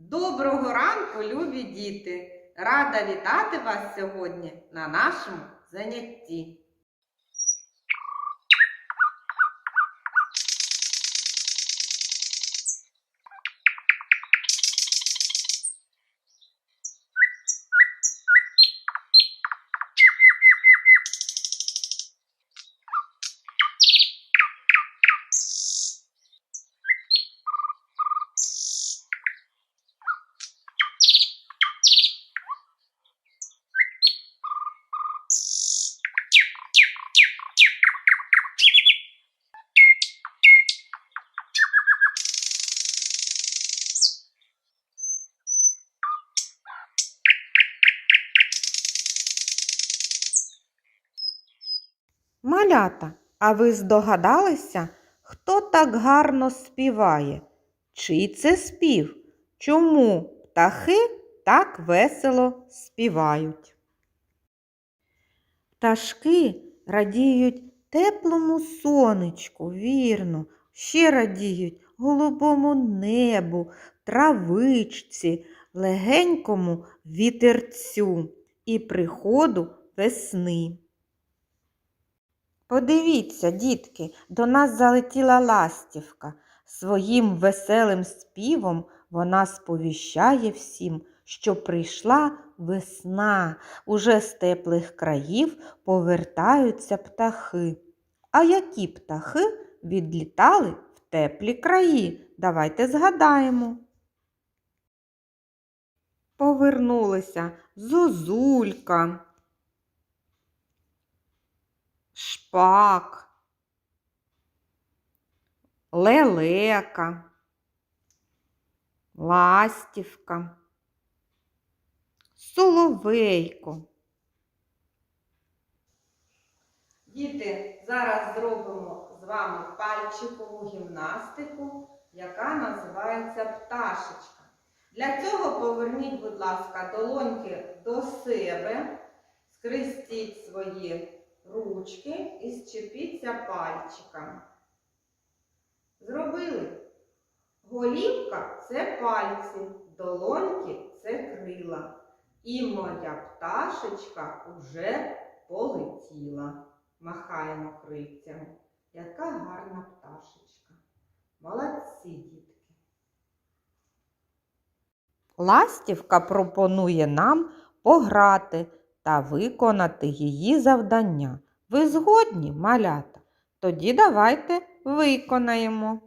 Доброго ранку, любі діти! Рада вітати вас сьогодні на нашому занятті. Малята, а ви здогадалися, хто так гарно співає? Чий це спів? Чому птахи так весело співають? Пташки радіють теплому сонечку, вірно, ще радіють голубому небу, травичці, легенькому вітерцю і приходу весни. Подивіться, дітки, до нас залетіла ластівка. Своїм веселим співом вона сповіщає всім, що прийшла весна. Уже з теплих країв повертаються птахи. А які птахи відлітали в теплі краї? Давайте згадаємо. Повернулися зозулька шпак, лелека, ластівка, соловейко. Діти, зараз зробимо з вами пальчикову гімнастику, яка називається пташечка. Для цього поверніть, будь ласка, долоньки до себе, скрестіть свої ручки і зчепіться пальчиками. Зробили. Голівка це пальці, долоньки це крила. І моя пташечка уже полетіла. Махаємо крильцями. Яка гарна пташечка. Молодці, дітки. Ластівка пропонує нам пограти та виконати її завдання. Ви згодні, малята? Тоді давайте виконаємо.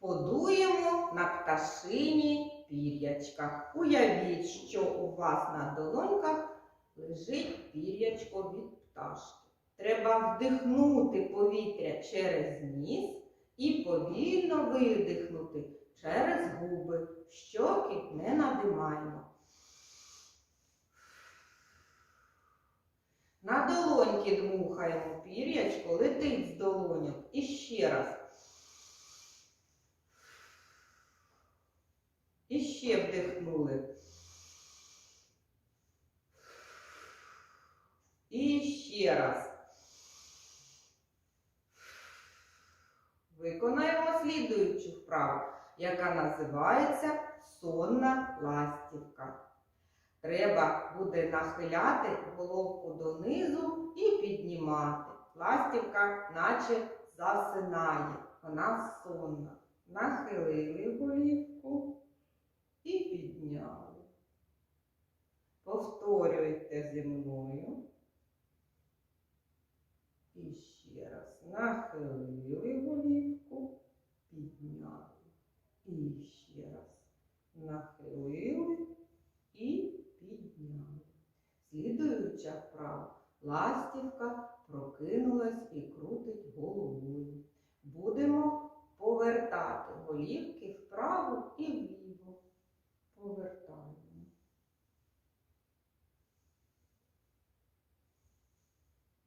Подуємо на пташині пір'ячка. Уявіть, що у вас на долоньках лежить пір'ячко від пташки. Треба вдихнути повітря через ніс і повільно видихнути через губи. Щоки не надимаємо. На долоньки дмухаємо пір'ячко, летить з долоньок. І ще раз. І ще вдихнули. І ще раз. Виконаємо слідуючу вправу, яка називається сонна ластівка. Треба буде нахиляти головку донизу і піднімати. Ластівка наче засинає. Вона сонна. Нахилили голівку і підняли. Повторюйте зі мною. І ще раз нахилили голівку, підняли. І ще раз нахилили і підняли. Слідуюча вправа. Ластівка прокинулась і крутить головою. Будемо повертати голівки вправо і вліво. Повертаємо.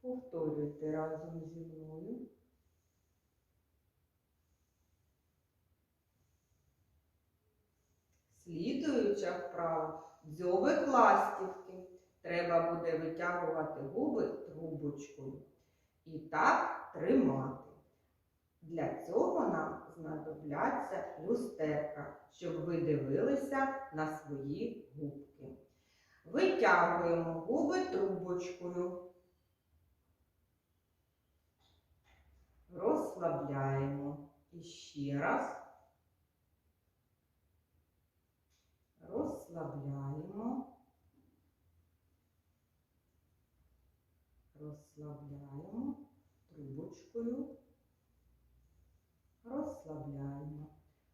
Повторюйте разом зі мною. Слідуюча вправа дзьобик ластівки. Треба буде витягувати губи трубочкою. І так тримати. Для цього нам знадобляться люстерка, щоб ви дивилися на свої губки. Витягуємо губи трубочкою. Розслабляємо. І ще раз. Розслабляємо. Розслабляємо трубочкою. Розслабляємо.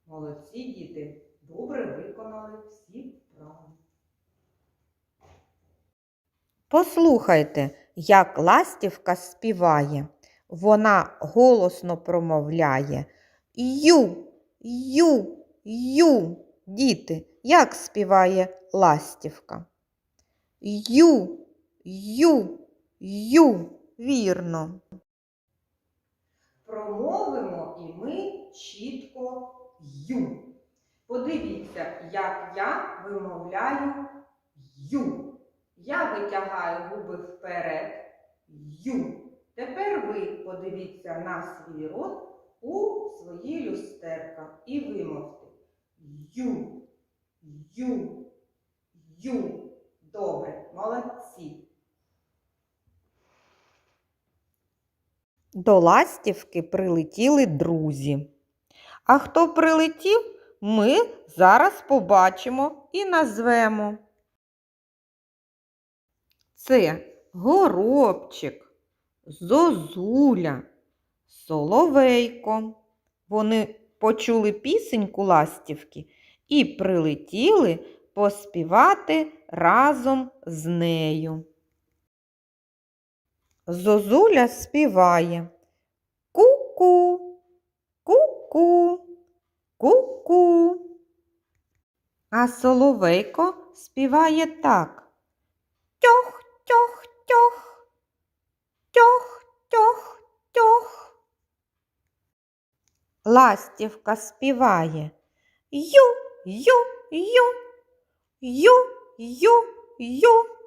Молодці діти, добре виконали всі вправи. Послухайте, як ластівка співає. Вона голосно промовляє Ю, ю, ю. Діти, як співає ластівка? Ю, ю, ю. Вірно. Промовимо і ми чітко ю. Подивіться, як я вимовляю ю. Я витягаю губи вперед ю. Тепер ви подивіться на свій рот у свої люстерка і вимовте ю, ю, ю. Добре, молодці. До ластівки прилетіли друзі. А хто прилетів, ми зараз побачимо і назвемо. Це горобчик, зозуля, соловейко. Вони почули пісеньку ластівки і прилетіли поспівати разом з нею. Зозуля співає Ку-ку, ку-ку, ку-ку. А соловейко співає так. Тьох, тьох, тьох, тьох, тьох, тьох. Ластівка співає Ю, ю, ю, ю, ю, ю.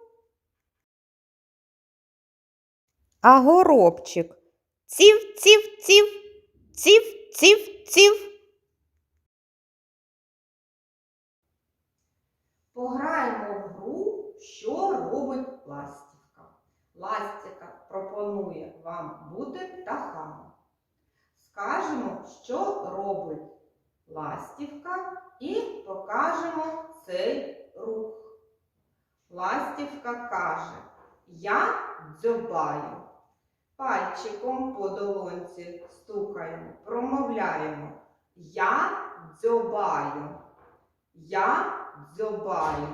А горобчик ців, ців, ців, ців, ців, ців. Пограємо в гру, що робить ластівка. Ластівка пропонує вам бути птахами. Скажемо, що робить ластівка, і покажемо цей рух. Ластівка каже: Я дзьобаю. Пальчиком по долонці стукаємо, промовляємо. Я дзьобаю. Я дзьобаю.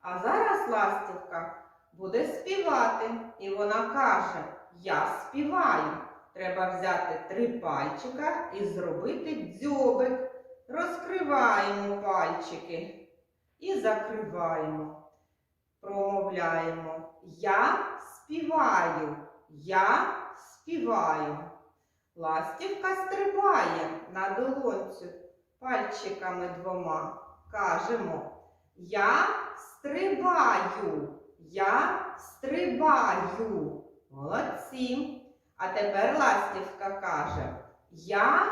А зараз ластівка буде співати, і вона каже: Я співаю. Треба взяти три пальчика і зробити дзьобик. Розкриваємо пальчики і закриваємо. Промовляємо. Я співаю. Я співаю. Ластівка стрибає на долонцю пальчиками двома. Кажемо, я стрибаю, я стрибаю. Молодці. А тепер ластівка каже, я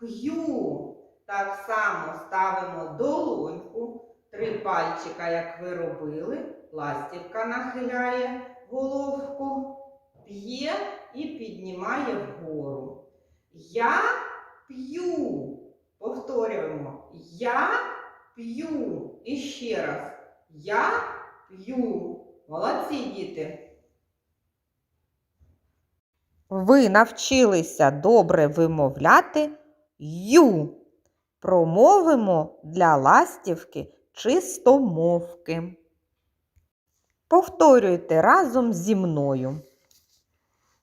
п'ю. Так само ставимо долоньку, три пальчика, як ви робили. Ластівка нахиляє головку, п'є і піднімає вгору. Я п'ю. Повторюємо. Я п'ю. І ще раз. Я п'ю. Молодці діти. Ви навчилися добре вимовляти ю. Промовимо для ластівки чистомовки. Повторюйте разом зі мною.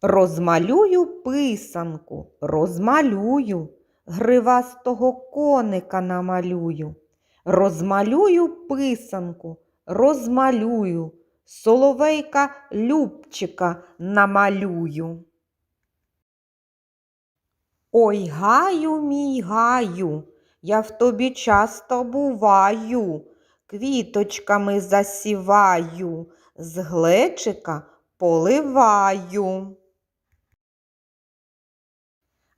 Розмалюю писанку, розмалюю, гривастого коника намалюю. Розмалюю писанку, розмалюю, соловейка Любчика намалюю. Ой, гаю, мій гаю, я в тобі часто буваю, квіточками засіваю, з глечика поливаю.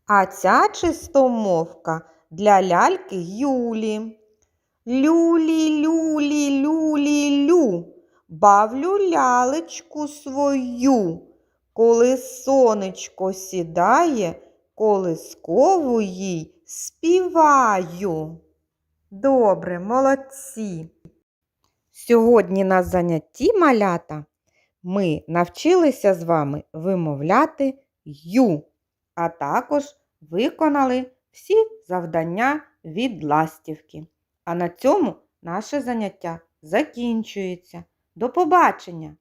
А ця чистомовка для ляльки Юлі. Люлі, люлі, люлі, лю, бавлю лялечку свою. Коли сонечко сідає, колискову їй співаю. Добре, молодці. Сьогодні на занятті малята ми навчилися з вами вимовляти ю, а також виконали всі завдання від ластівки. А на цьому наше заняття закінчується. До побачення!